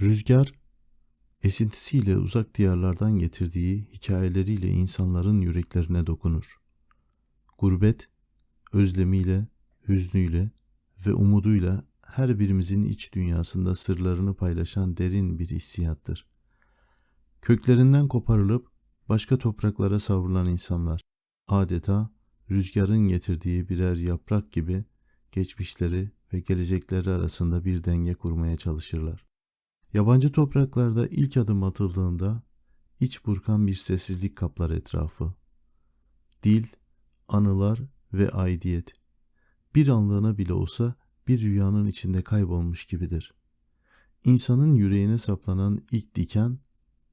Rüzgar, esintisiyle uzak diyarlardan getirdiği hikayeleriyle insanların yüreklerine dokunur. Gurbet, özlemiyle, hüznüyle ve umuduyla her birimizin iç dünyasında sırlarını paylaşan derin bir hissiyattır. Köklerinden koparılıp başka topraklara savrulan insanlar adeta rüzgarın getirdiği birer yaprak gibi geçmişleri ve gelecekleri arasında bir denge kurmaya çalışırlar. Yabancı topraklarda ilk adım atıldığında iç burkan bir sessizlik kaplar etrafı. Dil, anılar ve aidiyet bir anlığına bile olsa bir rüyanın içinde kaybolmuş gibidir. İnsanın yüreğine saplanan ilk diken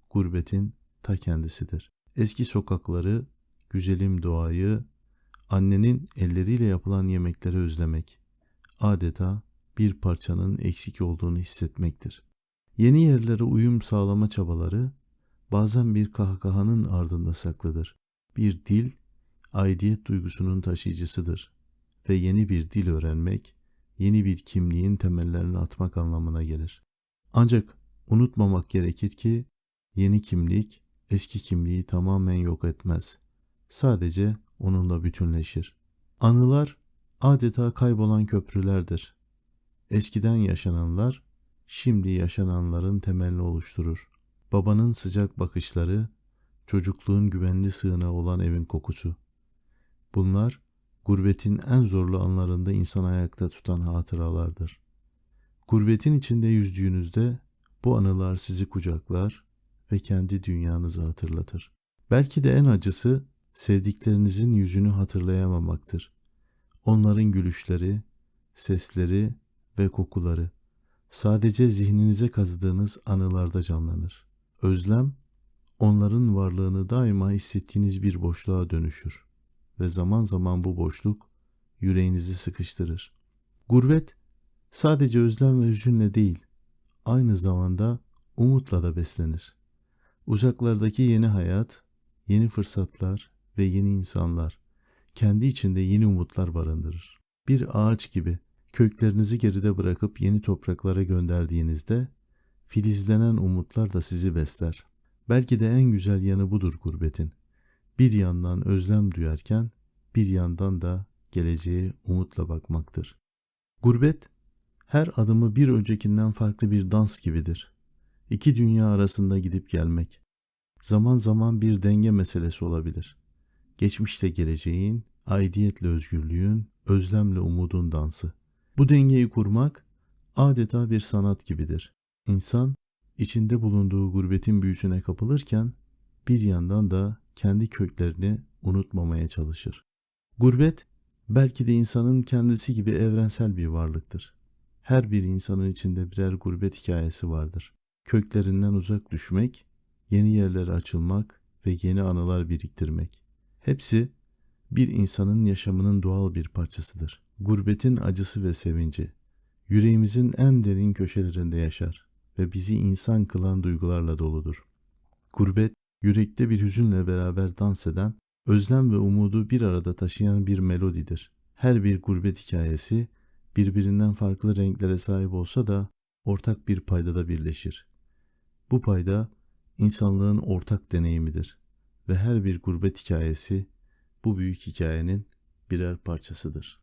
gurbetin ta kendisidir. Eski sokakları, güzelim doğayı, annenin elleriyle yapılan yemekleri özlemek, adeta bir parçanın eksik olduğunu hissetmektir. Yeni yerlere uyum sağlama çabaları bazen bir kahkahanın ardında saklıdır. Bir dil, aidiyet duygusunun taşıyıcısıdır ve yeni bir dil öğrenmek, yeni bir kimliğin temellerini atmak anlamına gelir. Ancak unutmamak gerekir ki yeni kimlik eski kimliği tamamen yok etmez. Sadece onunla bütünleşir. Anılar adeta kaybolan köprülerdir. Eskiden yaşananlar şimdi yaşananların temelini oluşturur. Babanın sıcak bakışları, çocukluğun güvenli sığınağı olan evin kokusu. Bunlar gurbetin en zorlu anlarında insan ayakta tutan hatıralardır. Gurbetin içinde yüzdüğünüzde bu anılar sizi kucaklar ve kendi dünyanızı hatırlatır. Belki de en acısı sevdiklerinizin yüzünü hatırlayamamaktır. Onların gülüşleri, sesleri ve kokuları sadece zihninize kazıdığınız anılarda canlanır. Özlem, onların varlığını daima hissettiğiniz bir boşluğa dönüşür ve zaman zaman bu boşluk yüreğinizi sıkıştırır. Gurbet sadece özlem ve hüzünle değil, aynı zamanda umutla da beslenir. Uzaklardaki yeni hayat, yeni fırsatlar ve yeni insanlar kendi içinde yeni umutlar barındırır. Bir ağaç gibi köklerinizi geride bırakıp yeni topraklara gönderdiğinizde filizlenen umutlar da sizi besler. Belki de en güzel yanı budur gurbetin. Bir yandan özlem duyarken bir yandan da geleceğe umutla bakmaktır. Gurbet her adımı bir öncekinden farklı bir dans gibidir. İki dünya arasında gidip gelmek. Zaman zaman bir denge meselesi olabilir. Geçmişle geleceğin, aidiyetle özgürlüğün, özlemle umudun dansı. Bu dengeyi kurmak adeta bir sanat gibidir. İnsan içinde bulunduğu gurbetin büyüsüne kapılırken bir yandan da kendi köklerini unutmamaya çalışır. Gurbet belki de insanın kendisi gibi evrensel bir varlıktır. Her bir insanın içinde birer gurbet hikayesi vardır. Köklerinden uzak düşmek, yeni yerlere açılmak ve yeni anılar biriktirmek. Hepsi bir insanın yaşamının doğal bir parçasıdır. Gurbetin acısı ve sevinci yüreğimizin en derin köşelerinde yaşar ve bizi insan kılan duygularla doludur. Gurbet yürekte bir hüzünle beraber dans eden, özlem ve umudu bir arada taşıyan bir melodidir. Her bir gurbet hikayesi birbirinden farklı renklere sahip olsa da ortak bir paydada birleşir. Bu payda insanlığın ortak deneyimidir ve her bir gurbet hikayesi bu büyük hikayenin birer parçasıdır.